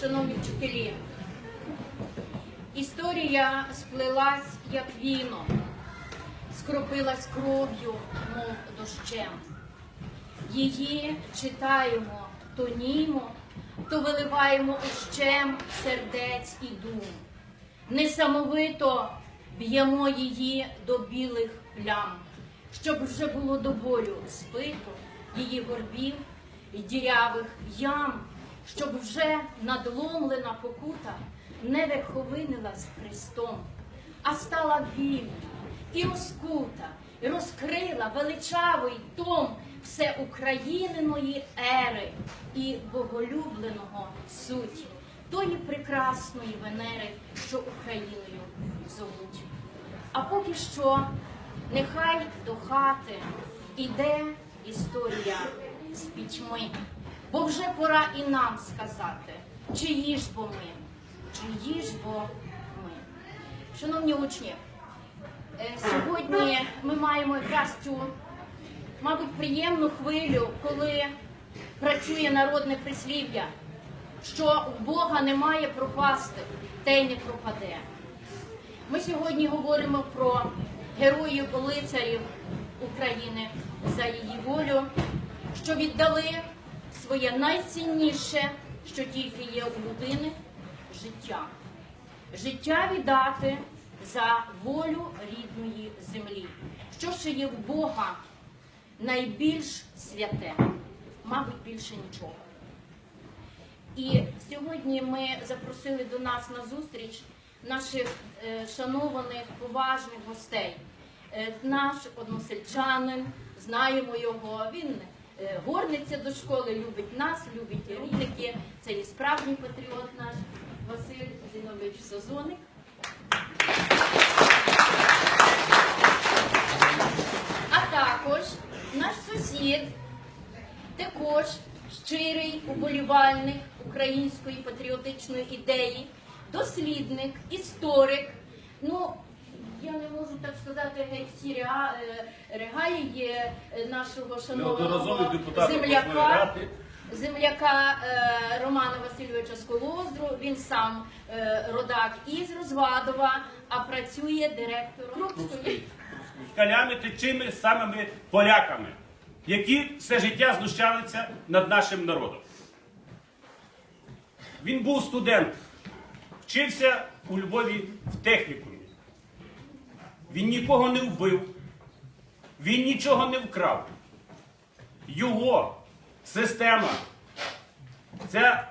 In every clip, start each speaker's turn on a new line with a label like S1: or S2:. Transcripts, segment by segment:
S1: шановні вчителі, історія сплелась як віно, скропилась кров'ю, мов дощем. Її читаємо, тонімо, то виливаємо ущем сердець і дум. Несамовито б'ємо її до білих плям, щоб вже було до болю спито її горбів і дірявих ям, щоб вже надломлена покута не верховинилась Христом, а стала вільна і розкута, і розкрила величавий том всеукраїниної ери і боголюбленого суті, тої прекрасної Венери, що Україною зовуть. А поки що нехай до хати іде історія з пітьми, бо вже пора і нам сказати, чиї ж бо ми, чиї ж бо ми. Шановні учні, е, сьогодні ми маємо якраз цю, мабуть, приємну хвилю, коли працює народне прислів'я, що в Бога немає пропасти, те й не пропаде. Ми сьогодні говоримо про героїв лицарів України за її волю, що віддали своє найцінніше, що тільки є у людини життя. Життя віддати за волю рідної землі. Що ще є в Бога найбільш святе? Мабуть, більше нічого. І сьогодні ми запросили до нас на зустріч наших е, шанованих, поважних гостей. Е, наш односельчанин, знаємо його. Він е, горниться до школи, любить нас, любить рідники. Це і справжній патріот наш Василь Зінович Созоник. А також наш сусід, також щирий уболівальник української патріотичної ідеї, дослідник, історик. Ну, я не можу так сказати, геть всі реа- е, регалії е, нашого шановного
S2: Неодноразовий депутат обласної
S1: земляка,
S2: ради.
S1: земляка е, Романа Васильовича Сколоздру. Він сам е, родак із Розвадова, а працює директором Крупської.
S2: Скалями течими самими поляками, які все життя знущалися над нашим народом. Він був студент, вчився у Львові в технікумі. Він нікого не вбив, він нічого не вкрав. Його система, це,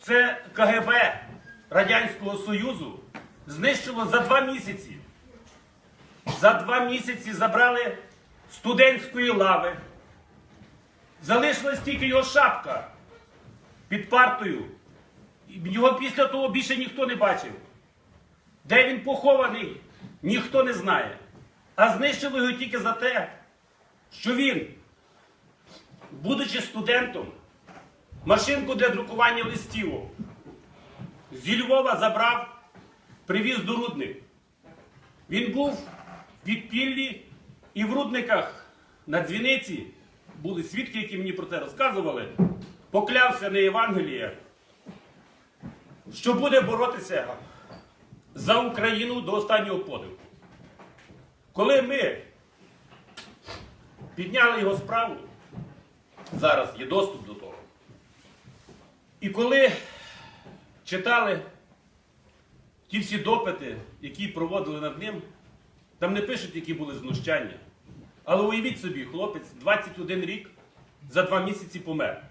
S2: це КГБ Радянського Союзу знищило за два місяці. За два місяці забрали студентської лави. Залишилась тільки його шапка під партою. Його після того більше ніхто не бачив. Де він похований, ніхто не знає. А знищили його тільки за те, що він, будучи студентом, машинку для друкування листівок зі Львова забрав, привіз до Рудник. Він був в підпіллі і в рудниках на дзвіниці були свідки, які мені про це розказували. Поклявся на Євангеліє, що буде боротися за Україну до останнього подиху. Коли ми підняли його справу, зараз є доступ до того. І коли читали ті всі допити, які проводили над ним, там не пишуть, які були знущання. Але уявіть собі, хлопець 21 рік за два місяці помер.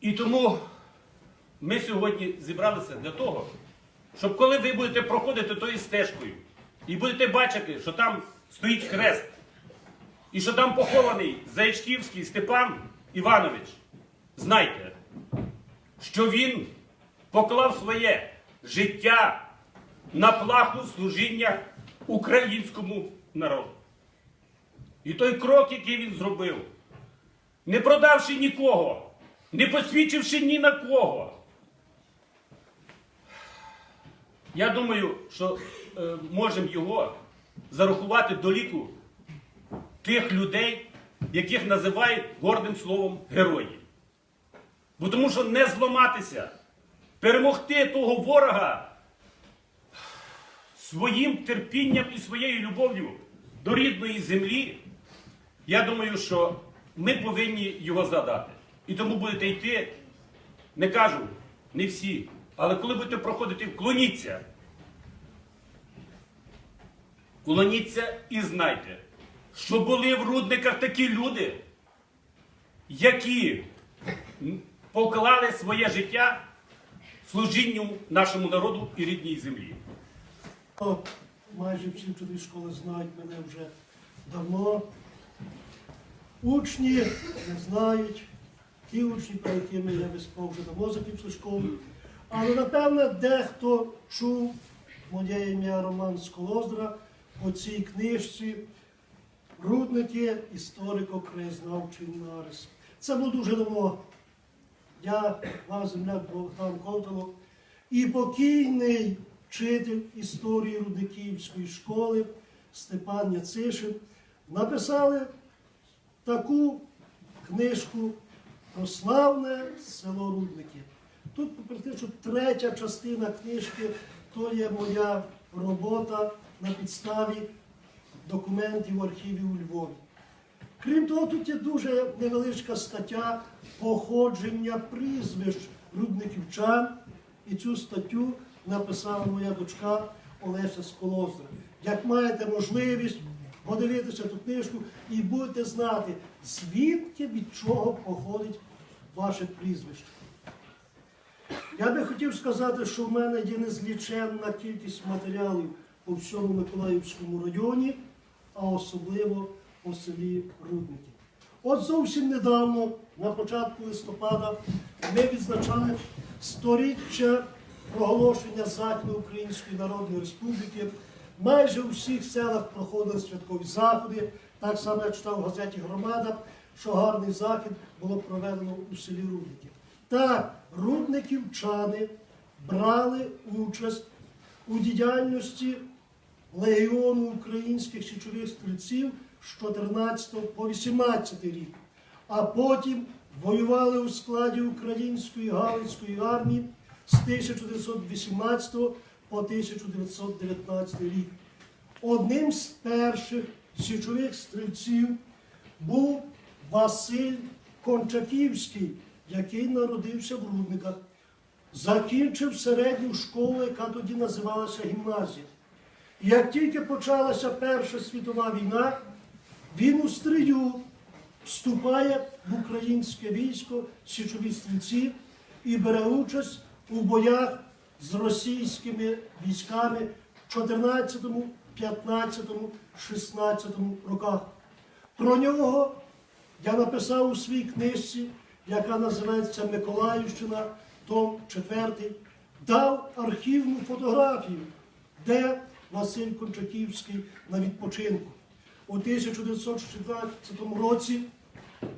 S2: І тому ми сьогодні зібралися для того, щоб коли ви будете проходити тою стежкою і будете бачити, що там стоїть хрест, і що там похований Заячківський Степан Іванович, знайте, що він поклав своє життя на плаху служіння українському народу. І той крок, який він зробив, не продавши нікого, не посвідчивши ні на кого. Я думаю, що е, можемо його зарахувати до ліку тих людей, яких називають гордим словом герої. Бо тому що не зламатися, перемогти того ворога своїм терпінням і своєю любов'ю до рідної землі, я думаю, що ми повинні його задати. І тому будете йти, не кажу, не всі, але коли будете проходити, вклоніться. Вклоніться і знайте, що були в рудниках такі люди, які поклали своє життя служінню нашому народу і рідній землі.
S3: Майже всі вчителі школи знають мене вже давно. Учні не знають, ті учні, про якими я виступав вже давно закінчили школу. Але напевне дехто чув моє ім'я Роман Сколоздра по цій книжці Рудники, історико-краєзнавчий нарис. Це було дуже давно. Я, ваш земляк Богдан Ковтало, і покійний вчитель історії Рудниківської школи Степан Яцишин написали таку книжку про славне село Рудники. Тут практично третя частина книжки то є моя робота на підставі документів архівів у Львові. Крім того, тут є дуже невеличка стаття походження прізвищ рудниківчан. І цю статтю написала моя дочка Олеся Сколоздра. Як маєте можливість подивитися ту книжку і будете знати, звідки від чого походить ваше прізвище. Я би хотів сказати, що в мене є незліченна кількість матеріалів по всьому Миколаївському районі, а особливо по селі Рудники. От зовсім недавно, на початку листопада, ми відзначали сторіччя проголошення Західноукраїнської Народної Республіки. Майже у всіх селах проходили святкові заходи. Так само я читав в газеті Громада, що гарний захід було проведено у селі Рудники. Так, рудниківчани брали участь у діяльності легіону українських січових стрільців з 14 по 18 рік, а потім воювали у складі української Галицької армії з 1918 по 1919 рік. Одним з перших січових стрільців був Василь Кончаківський, який народився в Рудниках, закінчив середню школу, яка тоді називалася гімназія. І як тільки почалася Перша світова війна, він у стрію вступає в українське військо січові стрільці і бере участь у боях з російськими військами в 14, 15, 16 роках. Про нього я написав у своїй книжці, яка називається Миколаївщина, том 4, дав архівну фотографію, де Василь Кончаківський на відпочинку. У 1914 році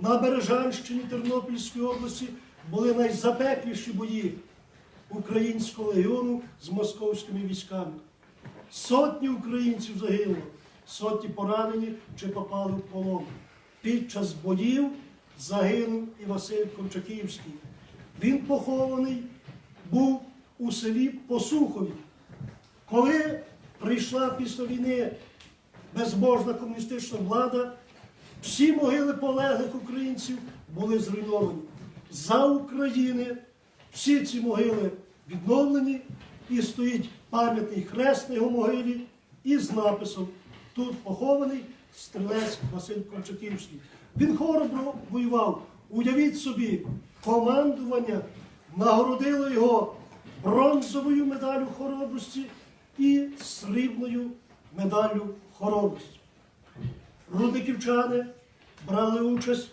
S3: на Бережанщині Тернопільської області були найзапекліші бої українського легіону з московськими військами. Сотні українців загинуло, сотні поранені чи попали в полон. Під час боїв загинув і Василь Кончаківський. Він похований був у селі Посухові. Коли прийшла після війни безбожна комуністична влада, всі могили полеглих українців були зруйновані. За України всі ці могили відновлені і стоїть пам'ятний хрест на його могилі із написом Тут похований стрілець Василь Кончаківський. Він хоробро воював. Уявіть собі, командування нагородило його бронзовою медаллю хоробрості і срібною медаллю хоробрості. Рудниківчани брали участь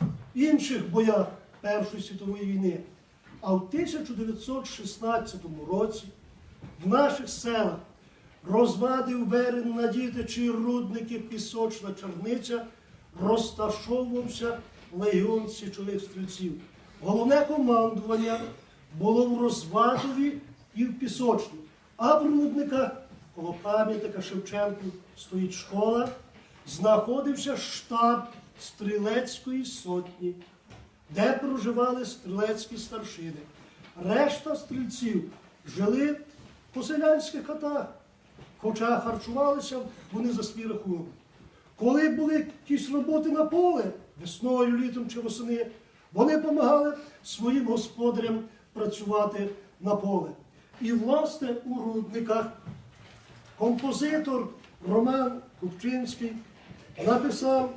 S3: в інших боях Першої світової війни. А в 1916 році в наших селах розвадив Верен Надітичі рудники Пісочна Черниця розташовувався легіон січових стрільців. Головне командування було в Розвадові і в Пісочні. А в Рудниках, коло пам'ятника Шевченку, стоїть школа, знаходився штаб стрілецької сотні. де проживали стрілецькі старшини. Решта стрільців жили по селянських хатах, хоча харчувалися вони за свій рахунок. Коли були якісь роботи на поле, весною, літом чи восени, вони допомагали своїм господарям працювати на поле. І, власне, у рудниках композитор Роман Купчинський написав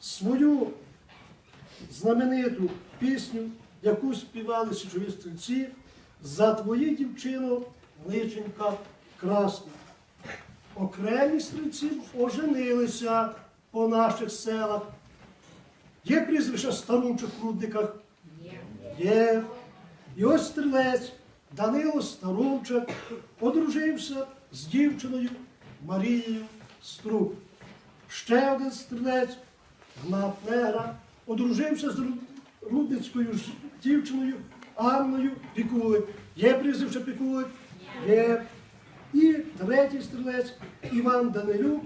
S3: свою знамениту пісню, яку співали січові стрільці за твої дівчино личенька красна. Окремі стрільці оженилися по наших селах. Є прізвища старунчих в рудниках? Є. І ось стрілець Данило Старунчик одружився з дівчиною Марією Струк. Ще один стрілець Гнат Негра одружився з рудницькою дівчиною Анною Пікулик. Є прізвище Пікулик? Є. І третій стрілець Іван Данилюк,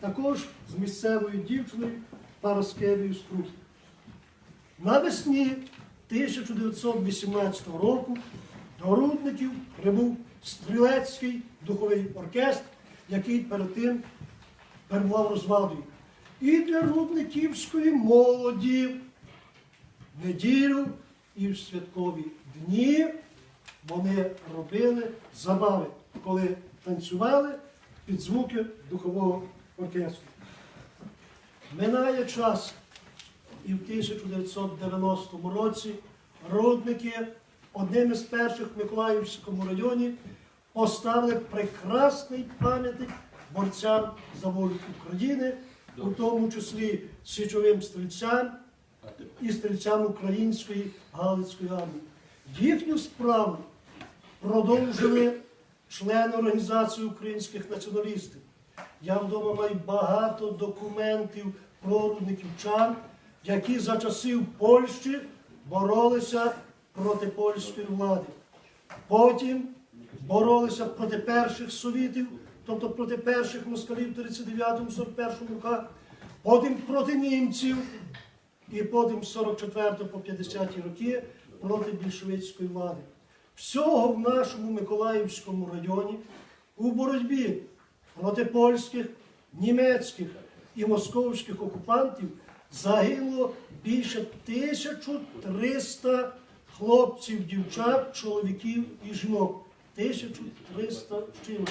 S3: також з місцевою дівчиною Параскевою Струк. Навесні 1918 року до Рудників прибув стрілецький духовий оркестр, який перед тим перебував розвадою. І для рудниківської молоді в неділю і в святкові дні вони робили забави, коли танцювали під звуки духового оркестру. Минає час, і в 1990 році рудники одним із перших в Миколаївському районі поставили прекрасний пам'ятник борцям за волю України, у тому числі січовим стрільцям і стрільцям української Галицької армії. Їхню справу продовжили члени організації українських націоналістів. Я вдома маю багато документів про рудниківчан, які за часів Польщі боролися проти польської влади. Потім боролися проти перших совітів, тобто проти перших москалів в 39-41 роках, потім проти німців, і потім з 44 по 50 роки проти більшовицької влади. Всього в нашому Миколаївському районі у боротьбі проти польських, німецьких і московських окупантів загинуло більше 1300 хлопців, дівчат, чоловіків і жінок. 1300 з.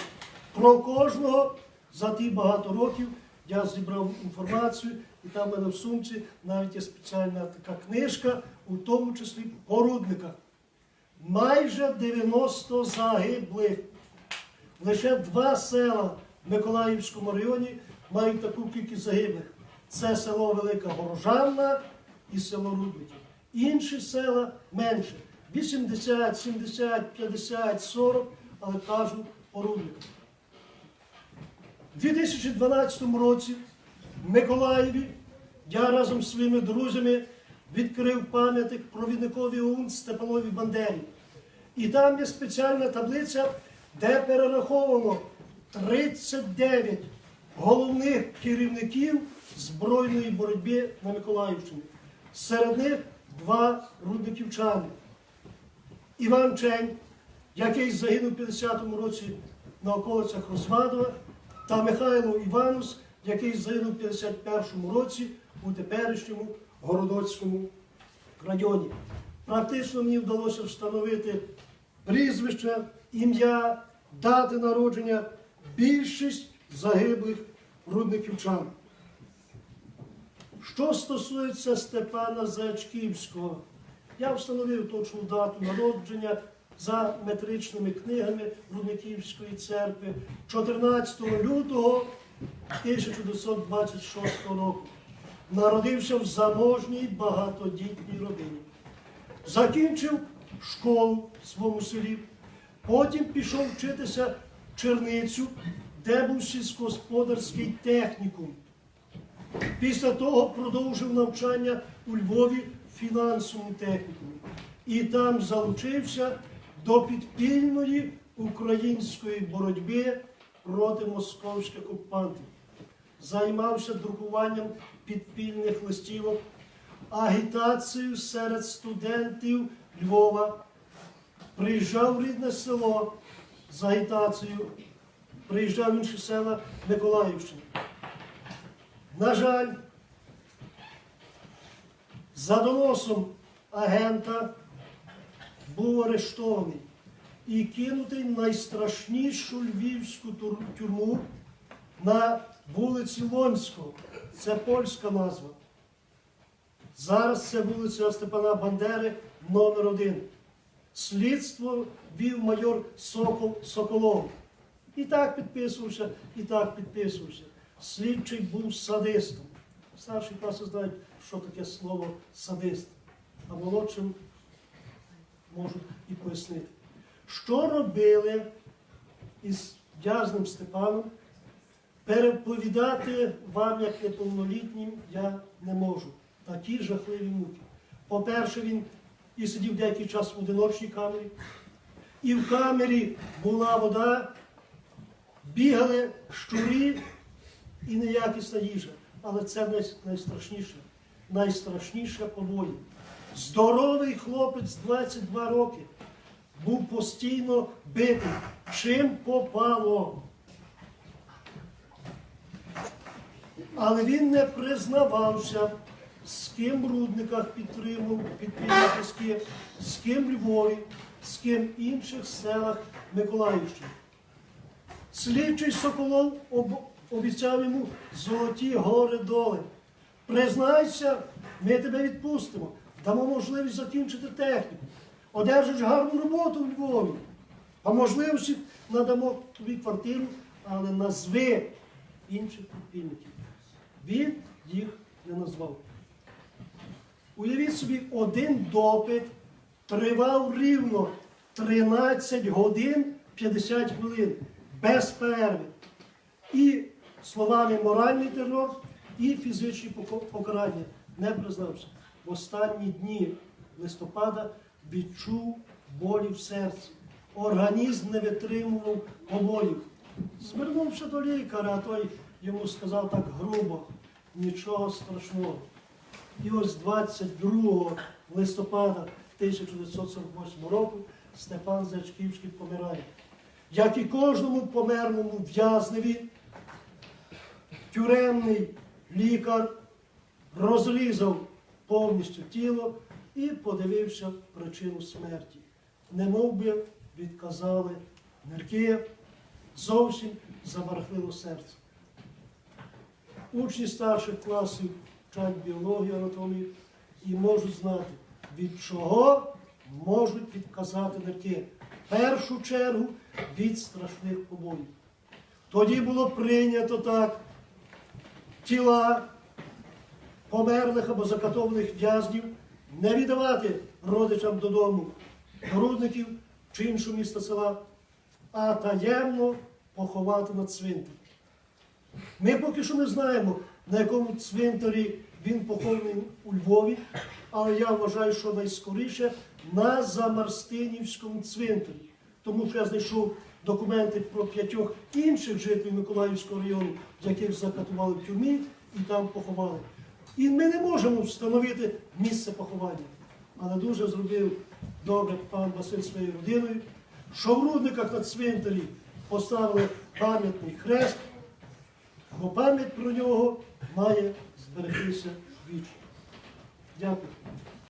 S3: Про кожного за ті багато років я зібрав інформацію, і там в мене в сумці навіть є спеціальна така книжка, у тому числі по. Майже 90 загиблих. Лише два села в Миколаївському районі мають таку кількість загиблих. Це село Велика Горожанна і село Рудники. Інші села менше. 80, 70, 50, 40, але кажу по Рудниках. У 2012 році в Миколаєві я разом з своїми друзями відкрив пам'ятник провідникові ОУН Степанові Бандері. І там є спеціальна таблиця, де перераховано 39 головних керівників збройної боротьби на Миколаївщині. Серед них два рудниківчани. Іван Чень, який загинув у 50-му році на околицях Розвадова, та Михайло Іванус, який загинув у 51-му році у теперішньому Городоцькому районі. Практично мені вдалося встановити прізвище, ім'я, дати народження, більшість загиблих рудниківчан. Що стосується Степана Заячківського, я встановив точну дату народження за метричними книгами Рудниківської церкви 14 лютого 1926 року. Народився в заможній багатодітній родині. Закінчив школу в своєму селі, потім пішов вчитися в Черницю, де був сільськогосподарський технікум. Після того продовжив навчання у Львові фінансовому технікумі. І там залучився до підпільної української боротьби проти московських окупантів. Займався друкуванням підпільних листівок, агітацію серед студентів Львова, приїжджав в рідне село з агітацією, приїжджав в інші села Миколаївщини. На жаль, за доносом агента був арештований і кинутий в найстрашнішу львівську тюрму на вулиці Лонського. Це польська назва. Зараз це вулиця Степана Бандери, номер один. Слідство вів майор Сокол Соколов. І так підписувався, і так підписувався. Слідчий був садистом. Старші класи знають, що таке слово садист. А молодшим можуть і пояснити. Що робили із в'язним Степаном? Переповідати вам, як неповнолітнім, я не можу. Такі жахливі муки. По-перше, він і сидів деякий час в одиночній камері, і в камері була вода, бігали щурі і неякісна їжа. Але це най- найстрашніше, найстрашніше побої. Здоровий хлопець 22 роки був постійно битий. Чим попало? Але він не признавався, з ким в Рудниках підтримував підприємницькі, з ким Львові, з ким в інших селах Миколаївщини. Слідчий Соколов об- обіцяв йому золоті гори доли. Признайся, ми тебе відпустимо, дамо можливість закінчити техніку, одержиш гарну роботу в Львові, а можливості надамо тобі квартиру, але назви інших підпільників. Він їх не назвав. Уявіть собі, один допит тривав рівно 13 годин 50 хвилин без перерви. І словами моральний терор, і фізичні покарання не признався. В останні дні листопада відчув болі в серці. Організм не витримував побоїв. Звернувся до лікаря, а той йому сказав так грубо, нічого страшного. І ось 22 листопада 1948 року Степан Зачківський помирає. Як і кожному померлому в'язневі, тюремний лікар розрізав повністю тіло і подивився причину смерті. Немов би відказали нирки, зовсім забарахлило серце. Учні старших класів вчать біологію, анатомію і можуть знати, від чого можуть відказати нирки. В першу чергу від страшних побоїв. Тоді було прийнято так тіла померлих або закатованих в'язнів не віддавати родичам додому, до рудників чи іншого міста села, а таємно поховати на цвинтарі. Ми поки що не знаємо, на якому цвинтарі він похований у Львові, але я вважаю, що найскоріше на Замарстинівському цвинтарі. Тому що я знайшов документи про п'ятьох інших жителів Миколаївського району, яких закатували в тюрмі і там поховали. І ми не можемо встановити місце поховання. Але дуже зробив добре пан Василь своєю родиною, що в рудниках на цвинтарі поставили пам'ятний хрест, бо пам'ять про нього має зберегтися вічно. Дякую.